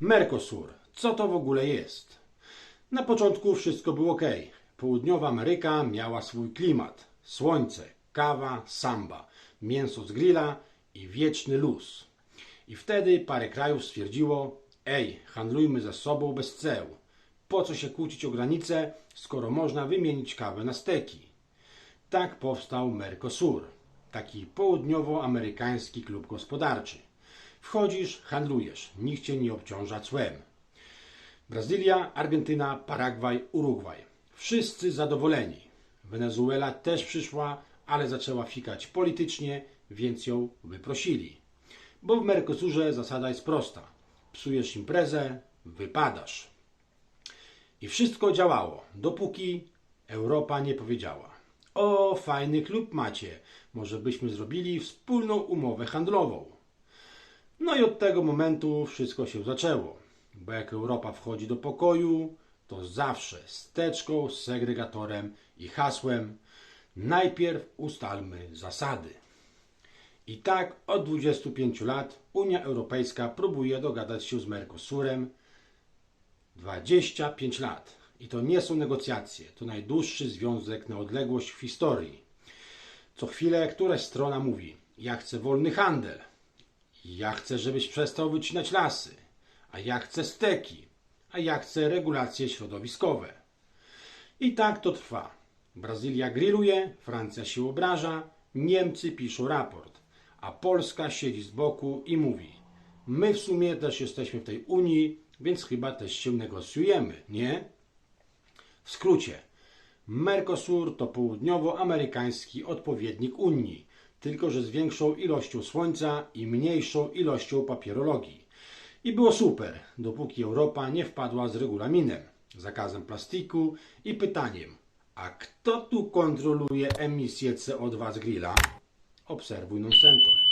Mercosur. Co to w ogóle jest? Na początku wszystko było ok. Południowa Ameryka miała swój klimat. Słońce, kawa, samba, mięso z grilla i wieczny luz. I wtedy parę krajów stwierdziło: Ej, handlujmy ze sobą bez ceł. Po co się kłócić o granice, skoro można wymienić kawę na steki? Tak powstał Mercosur, taki południowoamerykański klub gospodarczy. Wchodzisz, handlujesz, nikt cię nie obciąża cłem. Brazylia, Argentyna, Paragwaj, Urugwaj. Wszyscy zadowoleni. Wenezuela też przyszła, ale zaczęła fikać politycznie, więc ją wyprosili. Bo w Mercosurze zasada jest prosta. Psujesz imprezę, wypadasz. I wszystko działało, dopóki Europa nie powiedziała: O, fajny klub macie, może byśmy zrobili wspólną umowę handlową. No i od tego momentu wszystko się zaczęło. Bo jak Europa wchodzi do pokoju, to zawsze z teczką, z segregatorem i hasłem najpierw ustalmy zasady. I tak od 25 lat Unia Europejska próbuje dogadać się z Mercosurem 25 lat. I to nie są negocjacje, to najdłuższy związek na odległość w historii. Co chwilę któraś strona mówi: Ja chcę wolny handel, ja chcę, żebyś przestał wycinać lasy, a ja chcę steki, a ja chcę regulacje środowiskowe. I tak to trwa. Brazylia grilluje, Francja się obraża, Niemcy piszą raport, a Polska siedzi z boku i mówi: My w sumie też jesteśmy w tej Unii, więc chyba też się negocjujemy, nie? W skrócie, Mercosur to południowoamerykański odpowiednik Unii, tylko że z większą ilością słońca i mniejszą ilością papierologii. I było super, dopóki Europa nie wpadła z regulaminem, zakazem plastiku i pytaniem: a kto tu kontroluje emisję CO2 z grilla? Obserwuj Noncentor.